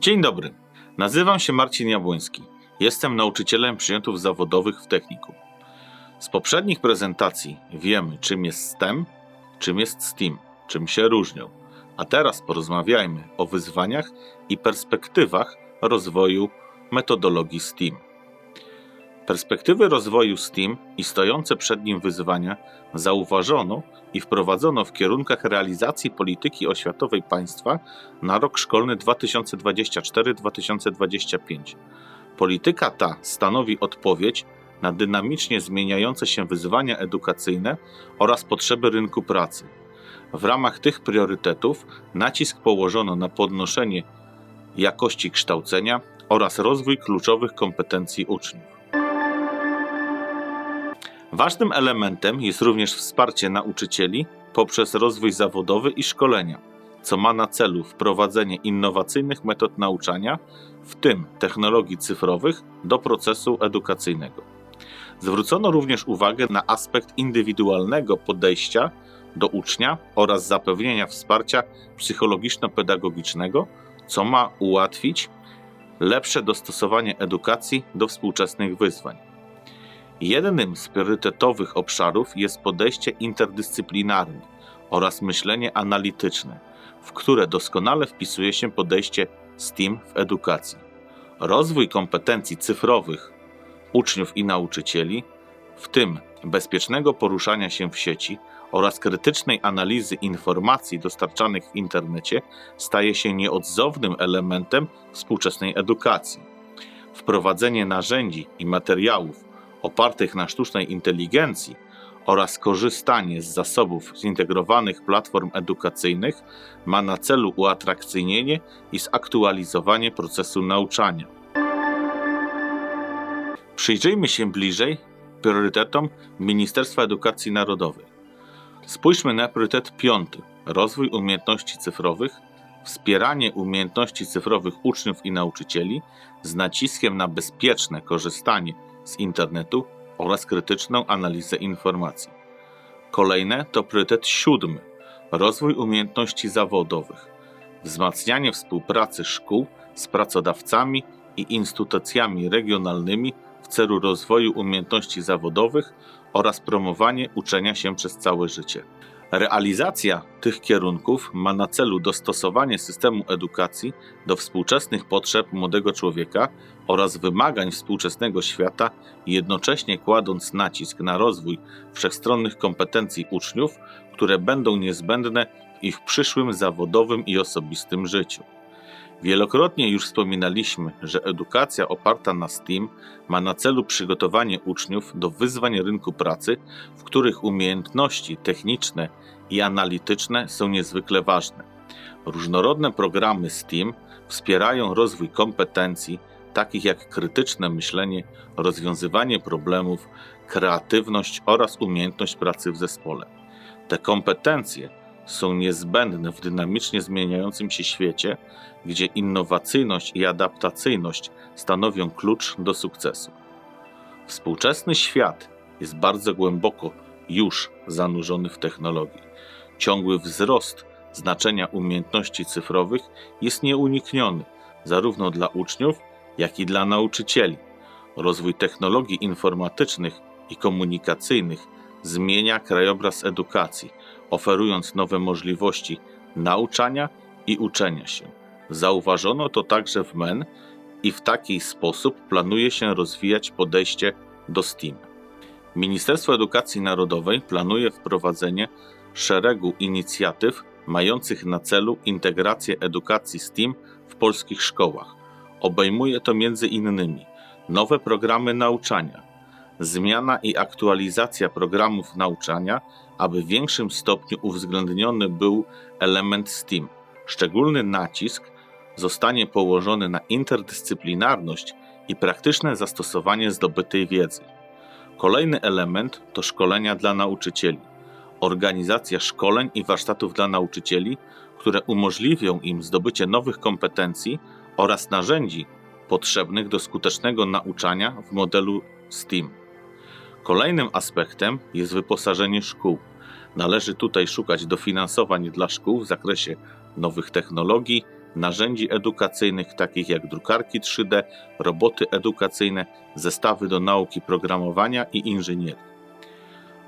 Dzień dobry. Nazywam się Marcin Jabłoński. Jestem nauczycielem przyjętów zawodowych w technikum. Z poprzednich prezentacji wiemy, czym jest STEM, czym jest STEAM, czym się różnią. A teraz porozmawiajmy o wyzwaniach i perspektywach rozwoju metodologii STEAM. Perspektywy rozwoju STEAM i stojące przed nim wyzwania zauważono i wprowadzono w kierunkach realizacji polityki oświatowej państwa na rok szkolny 2024-2025. Polityka ta stanowi odpowiedź na dynamicznie zmieniające się wyzwania edukacyjne oraz potrzeby rynku pracy. W ramach tych priorytetów nacisk położono na podnoszenie jakości kształcenia oraz rozwój kluczowych kompetencji uczniów. Ważnym elementem jest również wsparcie nauczycieli poprzez rozwój zawodowy i szkolenia, co ma na celu wprowadzenie innowacyjnych metod nauczania, w tym technologii cyfrowych, do procesu edukacyjnego. Zwrócono również uwagę na aspekt indywidualnego podejścia do ucznia oraz zapewnienia wsparcia psychologiczno-pedagogicznego, co ma ułatwić lepsze dostosowanie edukacji do współczesnych wyzwań. Jednym z priorytetowych obszarów jest podejście interdyscyplinarne oraz myślenie analityczne, w które doskonale wpisuje się podejście STEAM w edukacji. Rozwój kompetencji cyfrowych uczniów i nauczycieli, w tym bezpiecznego poruszania się w sieci oraz krytycznej analizy informacji dostarczanych w internecie, staje się nieodzownym elementem współczesnej edukacji. Wprowadzenie narzędzi i materiałów opartych na sztucznej inteligencji oraz korzystanie z zasobów zintegrowanych platform edukacyjnych ma na celu uatrakcyjnienie i zaktualizowanie procesu nauczania. Przyjrzyjmy się bliżej priorytetom Ministerstwa Edukacji Narodowej. Spójrzmy na priorytet piąty rozwój umiejętności cyfrowych, wspieranie umiejętności cyfrowych uczniów i nauczycieli z naciskiem na bezpieczne korzystanie z internetu oraz krytyczną analizę informacji. Kolejne to priorytet siódmy rozwój umiejętności zawodowych, wzmacnianie współpracy szkół z pracodawcami i instytucjami regionalnymi w celu rozwoju umiejętności zawodowych oraz promowanie uczenia się przez całe życie. Realizacja tych kierunków ma na celu dostosowanie systemu edukacji do współczesnych potrzeb młodego człowieka oraz wymagań współczesnego świata, jednocześnie kładąc nacisk na rozwój wszechstronnych kompetencji uczniów, które będą niezbędne w ich przyszłym zawodowym i osobistym życiu. Wielokrotnie już wspominaliśmy, że edukacja oparta na STEAM ma na celu przygotowanie uczniów do wyzwań rynku pracy, w których umiejętności techniczne i analityczne są niezwykle ważne. Różnorodne programy STEAM wspierają rozwój kompetencji takich jak krytyczne myślenie, rozwiązywanie problemów, kreatywność oraz umiejętność pracy w zespole. Te kompetencje są niezbędne w dynamicznie zmieniającym się świecie, gdzie innowacyjność i adaptacyjność stanowią klucz do sukcesu. Współczesny świat jest bardzo głęboko już zanurzony w technologii. Ciągły wzrost znaczenia umiejętności cyfrowych jest nieunikniony zarówno dla uczniów, jak i dla nauczycieli. Rozwój technologii informatycznych i komunikacyjnych zmienia krajobraz edukacji, oferując nowe możliwości nauczania i uczenia się. Zauważono to także w MEN i w taki sposób planuje się rozwijać podejście do STEAM. Ministerstwo Edukacji Narodowej planuje wprowadzenie szeregu inicjatyw mających na celu integrację edukacji STEAM w polskich szkołach. Obejmuje to m.in. nowe programy nauczania, zmiana i aktualizacja programów nauczania, aby w większym stopniu uwzględniony był element STEAM. Szczególny nacisk zostanie położony na interdyscyplinarność i praktyczne zastosowanie zdobytej wiedzy. Kolejny element to szkolenia dla nauczycieli. Organizacja szkoleń i warsztatów dla nauczycieli, które umożliwią im zdobycie nowych kompetencji oraz narzędzi potrzebnych do skutecznego nauczania w modelu STEAM. Kolejnym aspektem jest wyposażenie szkół. Należy tutaj szukać dofinansowań dla szkół w zakresie nowych technologii narzędzi edukacyjnych takich jak drukarki 3D, roboty edukacyjne, zestawy do nauki programowania i inżynierii.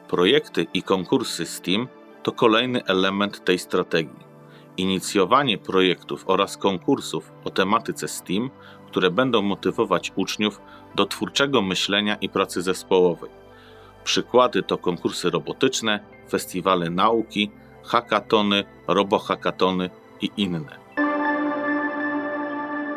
Projekty i konkursy STEAM to kolejny element tej strategii. Inicjowanie projektów oraz konkursów o tematyce STEAM, które będą motywować uczniów do twórczego myślenia i pracy zespołowej. Przykłady to konkursy robotyczne, festiwale nauki, hackatony, robohackatony i inne.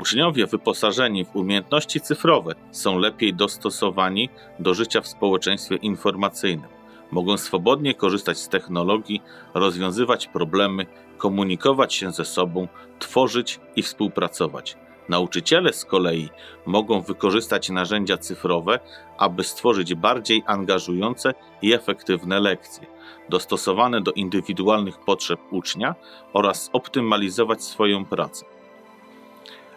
Uczniowie wyposażeni w umiejętności cyfrowe są lepiej dostosowani do życia w społeczeństwie informacyjnym. Mogą swobodnie korzystać z technologii, rozwiązywać problemy, komunikować się ze sobą, tworzyć i współpracować. Nauczyciele z kolei mogą wykorzystać narzędzia cyfrowe, aby stworzyć bardziej angażujące i efektywne lekcje, dostosowane do indywidualnych potrzeb ucznia oraz optymalizować swoją pracę.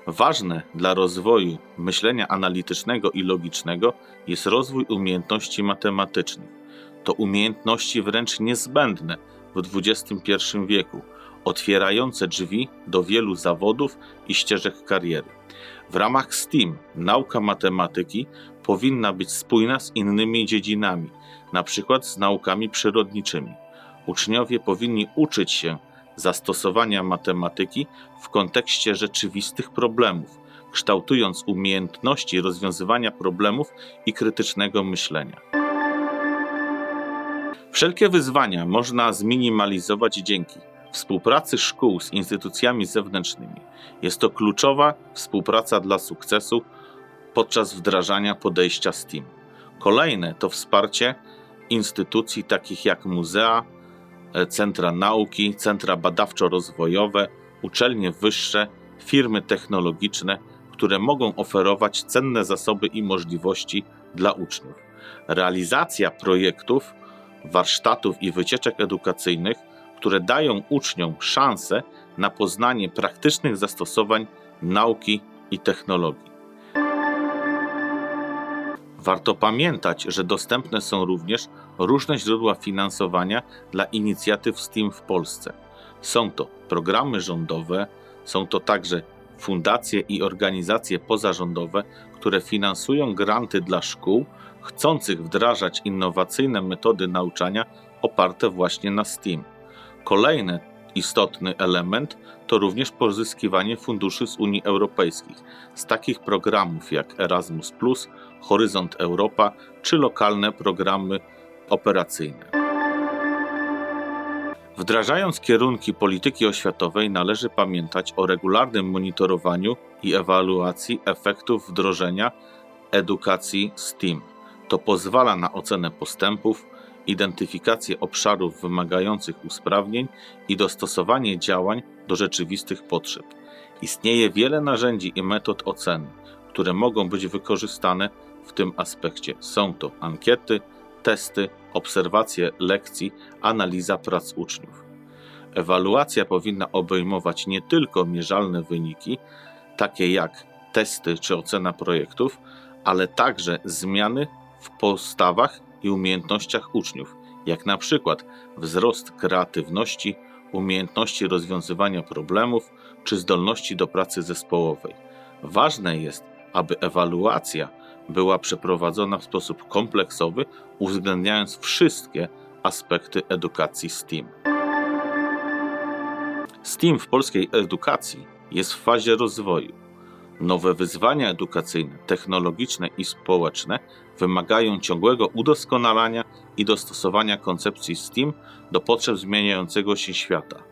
Ważne dla rozwoju myślenia analitycznego i logicznego jest rozwój umiejętności matematycznych. To umiejętności wręcz niezbędne w XXI wieku, otwierające drzwi do wielu zawodów i ścieżek kariery. W ramach STEAM nauka matematyki powinna być spójna z innymi dziedzinami, np. z naukami przyrodniczymi. Uczniowie powinni uczyć się zastosowania matematyki w kontekście rzeczywistych problemów, kształtując umiejętności rozwiązywania problemów i krytycznego myślenia. Wszelkie wyzwania można zminimalizować dzięki współpracy szkół z instytucjami zewnętrznymi. Jest to kluczowa współpraca dla sukcesu podczas wdrażania podejścia STEAM. Kolejne to wsparcie instytucji takich jak muzea, e, centra nauki, centra badawczo-rozwojowe, uczelnie wyższe, firmy technologiczne, które mogą oferować cenne zasoby i możliwości dla uczniów. Realizacja projektów, warsztatów i wycieczek edukacyjnych które dają uczniom szansę na poznanie praktycznych zastosowań nauki i technologii. Warto pamiętać, że dostępne są również różne źródła finansowania dla inicjatyw STEAM w Polsce. Są to programy rządowe, są to także fundacje i organizacje pozarządowe, które finansują granty dla szkół chcących wdrażać innowacyjne metody nauczania oparte właśnie na STEAM. Kolejny istotny element to również pozyskiwanie funduszy z Unii Europejskiej, z takich programów jak Erasmus, Horyzont Europa czy lokalne programy operacyjne. Wdrażając kierunki polityki oświatowej, należy pamiętać o regularnym monitorowaniu i ewaluacji efektów wdrożenia edukacji STEAM. To pozwala na ocenę postępów, identyfikację obszarów wymagających usprawnień i dostosowanie działań do rzeczywistych potrzeb. Istnieje wiele narzędzi i metod oceny, które mogą być wykorzystane w tym aspekcie. Są to ankiety, testy, obserwacje lekcji, analiza prac uczniów. Ewaluacja powinna obejmować nie tylko mierzalne wyniki, takie jak testy czy ocena projektów, ale także zmiany w postawach i umiejętnościach uczniów, jak na przykład wzrost kreatywności, umiejętności rozwiązywania problemów czy zdolności do pracy zespołowej. Ważne jest, aby ewaluacja była przeprowadzona w sposób kompleksowy, uwzględniając wszystkie aspekty edukacji STEAM. STEAM w polskiej edukacji jest w fazie rozwoju. Nowe wyzwania edukacyjne, technologiczne i społeczne wymagają ciągłego udoskonalania i dostosowania koncepcji STEAM do potrzeb zmieniającego się świata.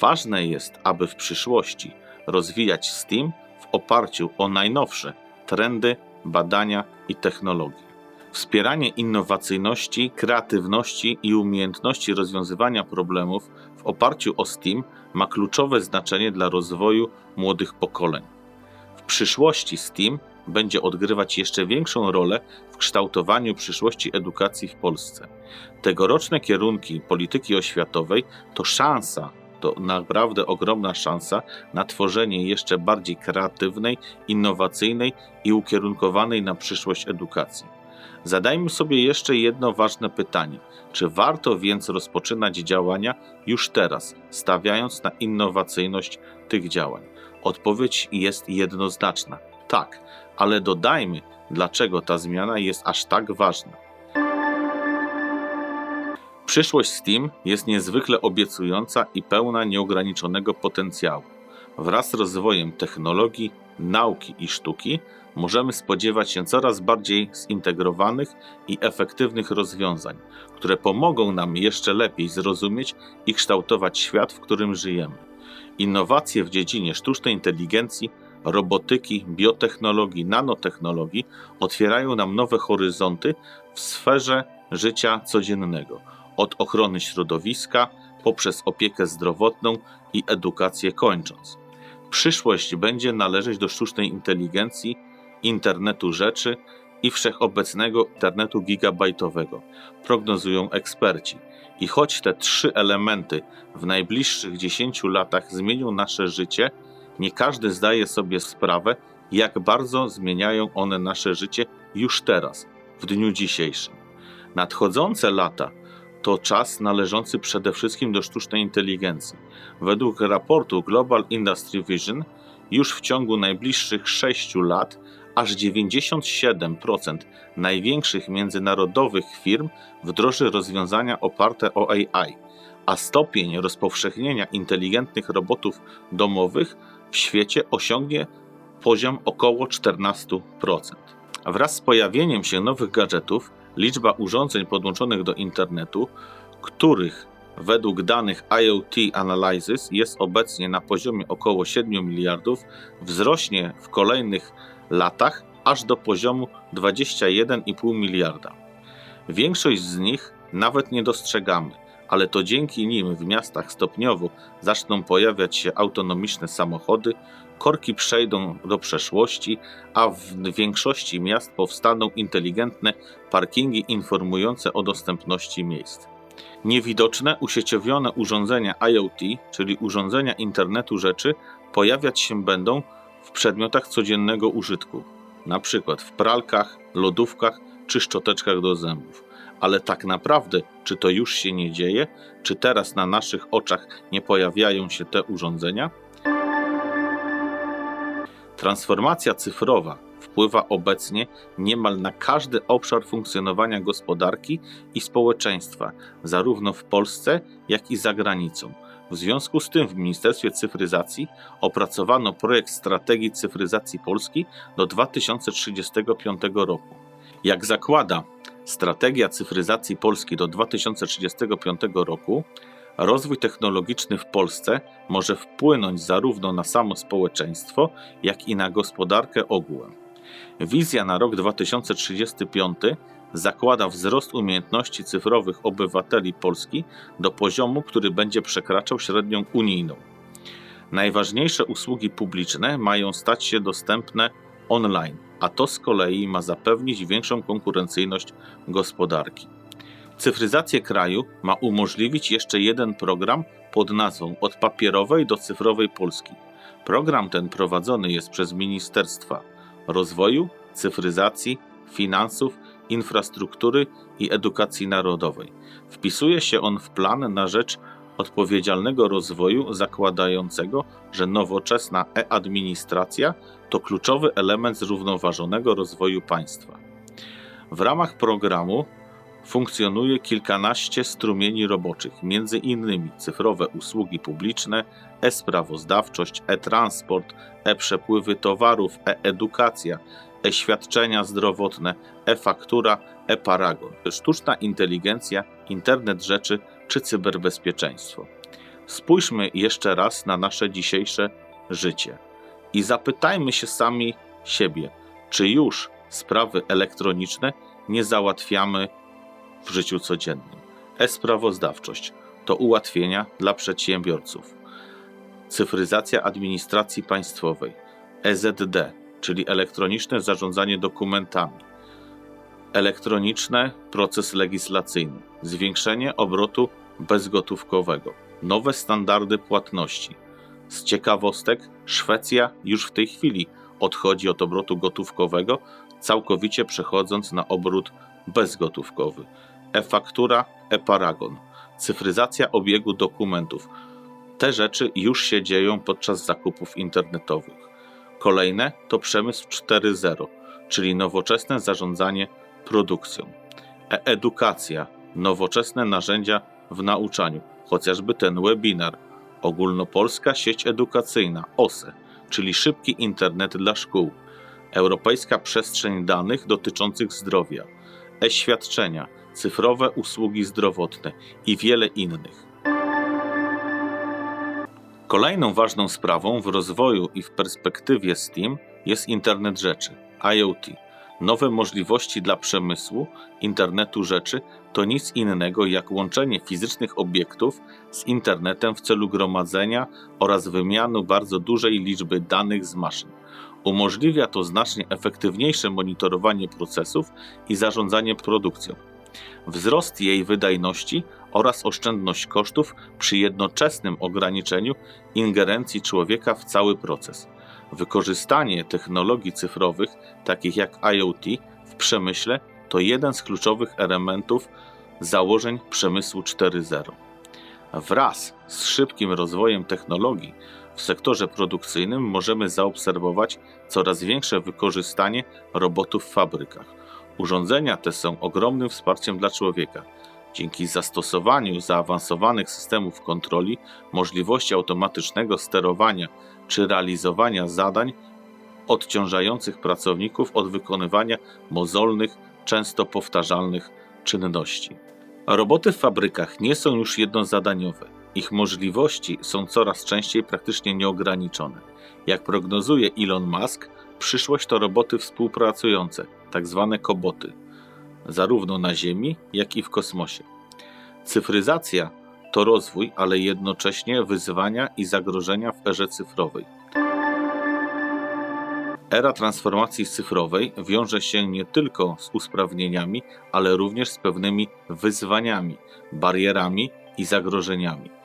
Ważne jest, aby w przyszłości rozwijać STEAM w oparciu o najnowsze trendy, badania i technologie. Wspieranie innowacyjności, kreatywności i umiejętności rozwiązywania problemów w oparciu o STEAM ma kluczowe znaczenie dla rozwoju młodych pokoleń. Przyszłości STEAM będzie odgrywać jeszcze większą rolę w kształtowaniu przyszłości edukacji w Polsce. Tegoroczne kierunki polityki oświatowej to szansa, to naprawdę ogromna szansa na tworzenie jeszcze bardziej kreatywnej, innowacyjnej i ukierunkowanej na przyszłość edukacji. Zadajmy sobie jeszcze jedno ważne pytanie. Czy warto więc rozpoczynać działania już teraz, stawiając na innowacyjność tych działań? Odpowiedź jest jednoznaczna. Tak, ale dodajmy, dlaczego ta zmiana jest aż tak ważna. Przyszłość Steam jest niezwykle obiecująca i pełna nieograniczonego potencjału. Wraz z rozwojem technologii, nauki i sztuki możemy spodziewać się coraz bardziej zintegrowanych i efektywnych rozwiązań, które pomogą nam jeszcze lepiej zrozumieć i kształtować świat, w którym żyjemy. Innowacje w dziedzinie sztucznej inteligencji, robotyki, biotechnologii, nanotechnologii otwierają nam nowe horyzonty w sferze życia codziennego, od ochrony środowiska poprzez opiekę zdrowotną i edukację kończąc. Przyszłość będzie należeć do sztucznej inteligencji, internetu rzeczy i wszechobecnego internetu gigabajtowego, prognozują eksperci. I choć te trzy elementy w najbliższych 10 latach zmienią nasze życie, nie każdy zdaje sobie sprawę, jak bardzo zmieniają one nasze życie już teraz, w dniu dzisiejszym. Nadchodzące lata to czas należący przede wszystkim do sztucznej inteligencji. Według raportu Global Industry Vision już w ciągu najbliższych 6 lat aż 97% największych międzynarodowych firm wdroży rozwiązania oparte o AI, a stopień rozpowszechnienia inteligentnych robotów domowych w świecie osiągnie poziom około 14%. Wraz z pojawieniem się nowych gadżetów, liczba urządzeń podłączonych do internetu, których według danych IoT Analysis jest obecnie na poziomie około 7 miliardów, wzrośnie w kolejnych latach aż do poziomu 21,5 miliarda. Większość z nich nawet nie dostrzegamy, ale to dzięki nim w miastach stopniowo zaczną pojawiać się autonomiczne samochody, korki przejdą do przeszłości, a w większości miast powstaną inteligentne parkingi informujące o dostępności miejsc. Niewidoczne, usieciowione urządzenia IoT, czyli urządzenia internetu rzeczy, pojawiać się będą w przedmiotach codziennego użytku, przykład w pralkach, lodówkach czy szczoteczkach do zębów. Ale tak naprawdę, czy to już się nie dzieje? Czy teraz na naszych oczach nie pojawiają się te urządzenia? Transformacja cyfrowa wpływa obecnie niemal na każdy obszar funkcjonowania gospodarki i społeczeństwa, zarówno w Polsce, jak i za granicą. W związku z tym w Ministerstwie Cyfryzacji opracowano projekt strategii cyfryzacji Polski do 2035 roku. Jak zakłada strategia cyfryzacji Polski do 2035 roku, rozwój technologiczny w Polsce może wpłynąć zarówno na samo społeczeństwo, jak i na gospodarkę ogółem. Wizja na rok 2035 zakłada wzrost umiejętności cyfrowych obywateli Polski do poziomu, który będzie przekraczał średnią unijną. Najważniejsze usługi publiczne mają stać się dostępne online, a to z kolei ma zapewnić większą konkurencyjność gospodarki. Cyfryzację kraju ma umożliwić jeszcze jeden program pod nazwą Od papierowej do cyfrowej Polski. Program ten prowadzony jest przez Ministerstwa Rozwoju, Cyfryzacji, Finansów, Infrastruktury i Edukacji Narodowej. Wpisuje się on w plan na rzecz odpowiedzialnego rozwoju zakładającego, że nowoczesna e-administracja to kluczowy element zrównoważonego rozwoju państwa. W ramach programu funkcjonuje kilkanaście strumieni roboczych, m.in. cyfrowe usługi publiczne, e-sprawozdawczość, e-transport, e-przepływy towarów, e-edukacja, e-świadczenia zdrowotne, e-faktura, e-paragon, sztuczna inteligencja, internet rzeczy czy cyberbezpieczeństwo. Spójrzmy jeszcze raz na nasze dzisiejsze życie i zapytajmy się sami siebie, czy już sprawy elektroniczne nie załatwiamy w życiu codziennym. E-sprawozdawczość to ułatwienia dla przedsiębiorców. Cyfryzacja administracji państwowej. EZD, czyli elektroniczne zarządzanie dokumentami. Elektroniczny proces legislacyjny. Zwiększenie obrotu bezgotówkowego. Nowe standardy płatności. Z ciekawostek, Szwecja już w tej chwili odchodzi od obrotu gotówkowego całkowicie przechodząc na obrót bezgotówkowy. E-faktura, e-paragon, cyfryzacja obiegu dokumentów. Te rzeczy już się dzieją podczas zakupów internetowych. Kolejne to przemysł 4.0, czyli nowoczesne zarządzanie produkcją. E-edukacja, nowoczesne narzędzia w nauczaniu, chociażby ten webinar. Ogólnopolska sieć edukacyjna OSE, czyli szybki internet dla szkół. Europejska przestrzeń danych dotyczących zdrowia. E-świadczenia, cyfrowe usługi zdrowotne i wiele innych. Kolejną ważną sprawą w rozwoju i w perspektywie STEAM jest Internet Rzeczy, IoT. Nowe możliwości dla przemysłu internetu rzeczy to nic innego jak łączenie fizycznych obiektów z internetem w celu gromadzenia oraz wymiany bardzo dużej liczby danych z maszyn. Umożliwia to znacznie efektywniejsze monitorowanie procesów i zarządzanie produkcją. Wzrost jej wydajności oraz oszczędność kosztów przy jednoczesnym ograniczeniu ingerencji człowieka w cały proces. Wykorzystanie technologii cyfrowych, takich jak IoT, w przemyśle to jeden z kluczowych elementów założeń przemysłu 4.0. Wraz z szybkim rozwojem technologii w sektorze produkcyjnym możemy zaobserwować coraz większe wykorzystanie robotów w fabrykach. Urządzenia te są ogromnym wsparciem dla człowieka. Dzięki zastosowaniu zaawansowanych systemów kontroli, możliwości automatycznego sterowania czy realizowania zadań odciążających pracowników od wykonywania mozolnych, często powtarzalnych czynności. Roboty w fabrykach nie są już jednozadaniowe. Ich możliwości są coraz częściej praktycznie nieograniczone. Jak prognozuje Elon Musk, przyszłość to roboty współpracujące, tak zwane koboty, zarówno na Ziemi, jak i w kosmosie. Cyfryzacja to rozwój, ale jednocześnie wyzwania i zagrożenia w erze cyfrowej. Era transformacji cyfrowej wiąże się nie tylko z usprawnieniami, ale również z pewnymi wyzwaniami, barierami i zagrożeniami.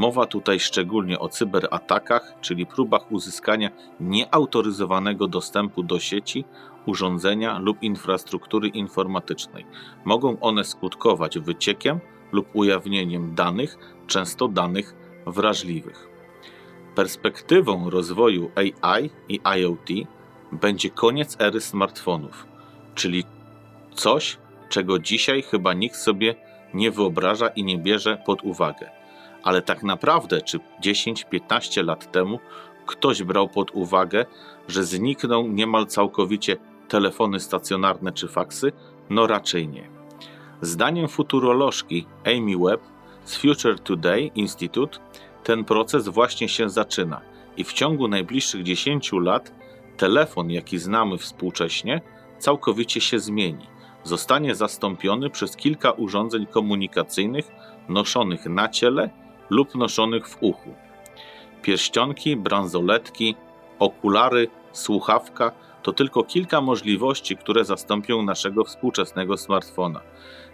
Mowa tutaj szczególnie o cyberatakach, czyli próbach uzyskania nieautoryzowanego dostępu do sieci, urządzenia lub infrastruktury informatycznej. Mogą one skutkować wyciekiem lub ujawnieniem danych, często danych wrażliwych. Perspektywą rozwoju AI i IoT będzie koniec ery smartfonów, czyli coś, czego dzisiaj chyba nikt sobie nie wyobraża i nie bierze pod uwagę. Ale tak naprawdę, czy 10-15 lat temu ktoś brał pod uwagę, że znikną niemal całkowicie telefony stacjonarne czy faksy? No raczej nie. Zdaniem futurolożki Amy Webb z Future Today Institute ten proces właśnie się zaczyna i w ciągu najbliższych 10 lat telefon, jaki znamy współcześnie, całkowicie się zmieni. Zostanie zastąpiony przez kilka urządzeń komunikacyjnych noszonych na ciele lub noszonych w uchu. Pierścionki, bransoletki, okulary, słuchawka to tylko kilka możliwości, które zastąpią naszego współczesnego smartfona.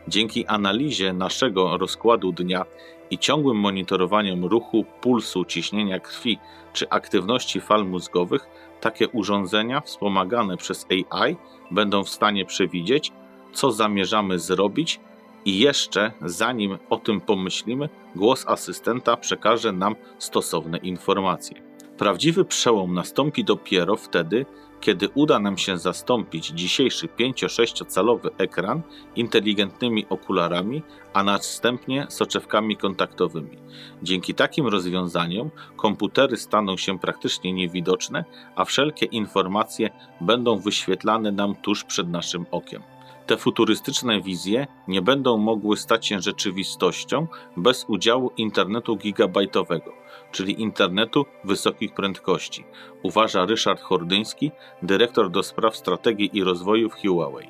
Dzięki analizie naszego rozkładu dnia i ciągłym monitorowaniom ruchu, pulsu, ciśnienia krwi czy aktywności fal mózgowych, takie urządzenia wspomagane przez AI będą w stanie przewidzieć, co zamierzamy zrobić i jeszcze zanim o tym pomyślimy, głos asystenta przekaże nam stosowne informacje. Prawdziwy przełom nastąpi dopiero wtedy, kiedy uda nam się zastąpić dzisiejszy 5-6 calowy ekran inteligentnymi okularami, a następnie soczewkami kontaktowymi. Dzięki takim rozwiązaniom komputery staną się praktycznie niewidoczne, a wszelkie informacje będą wyświetlane nam tuż przed naszym okiem. Te futurystyczne wizje nie będą mogły stać się rzeczywistością bez udziału internetu gigabajtowego, czyli internetu wysokich prędkości, uważa Ryszard Hordyński, dyrektor do spraw strategii i rozwoju w Huawei.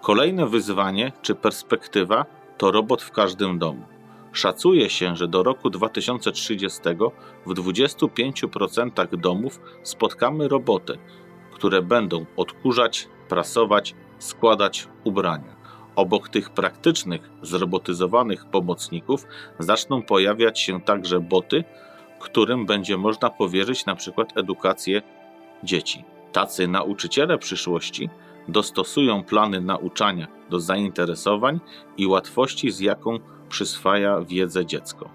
Kolejne wyzwanie czy perspektywa to robot w każdym domu. Szacuje się, że do roku 2030 w 25% domów spotkamy roboty, które będą odkurzać, prasować, składać ubrania. Obok tych praktycznych, zrobotyzowanych pomocników zaczną pojawiać się także boty, którym będzie można powierzyć na przykład edukację dzieci. Tacy nauczyciele przyszłości dostosują plany nauczania do zainteresowań i łatwości, z jaką przyswaja wiedzę dziecko.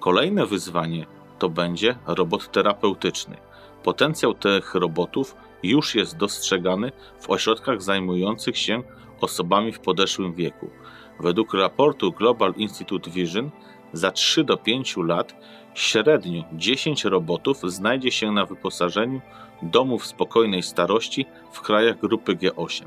Kolejne wyzwanie to będzie robot terapeutyczny. Potencjał tych robotów już jest dostrzegany w ośrodkach zajmujących się osobami w podeszłym wieku. Według raportu Global Institute Vision za 3 do 5 lat średnio 10 robotów znajdzie się na wyposażeniu domów spokojnej starości w krajach grupy G8.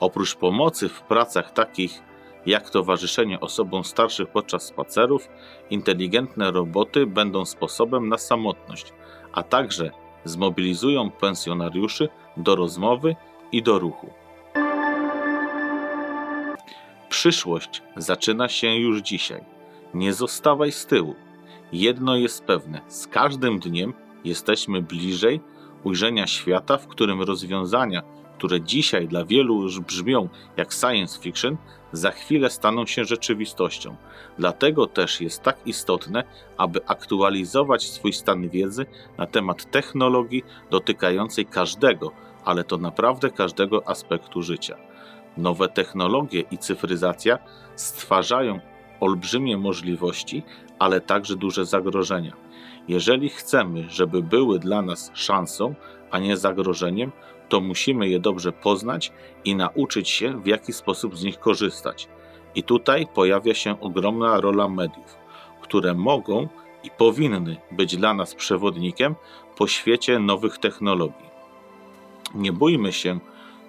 Oprócz pomocy w pracach takich jak towarzyszenie osobom starszych podczas spacerów, inteligentne roboty będą sposobem na samotność, a także zmobilizują pensjonariuszy do rozmowy i do ruchu. Przyszłość zaczyna się już dzisiaj. Nie zostawaj z tyłu. Jedno jest pewne: z każdym dniem jesteśmy bliżej ujrzenia świata, w którym rozwiązania, które dzisiaj dla wielu już brzmią jak science fiction, za chwilę staną się rzeczywistością. Dlatego też jest tak istotne, aby aktualizować swój stan wiedzy na temat technologii dotykającej każdego, ale to naprawdę każdego aspektu życia. Nowe technologie i cyfryzacja stwarzają olbrzymie możliwości, ale także duże zagrożenia. Jeżeli chcemy, żeby były dla nas szansą, a nie zagrożeniem, to musimy je dobrze poznać i nauczyć się, w jaki sposób z nich korzystać. I tutaj pojawia się ogromna rola mediów, które mogą i powinny być dla nas przewodnikiem po świecie nowych technologii. Nie bójmy się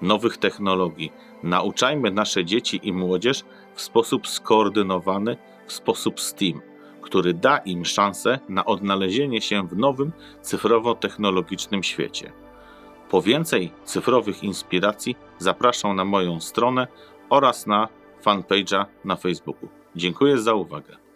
nowych technologii. Nauczajmy nasze dzieci i młodzież w sposób skoordynowany, w sposób STEAM, który da im szansę na odnalezienie się w nowym cyfrowo-technologicznym świecie. Po więcej cyfrowych inspiracji zapraszam na moją stronę oraz na fanpage'a na Facebooku. Dziękuję za uwagę.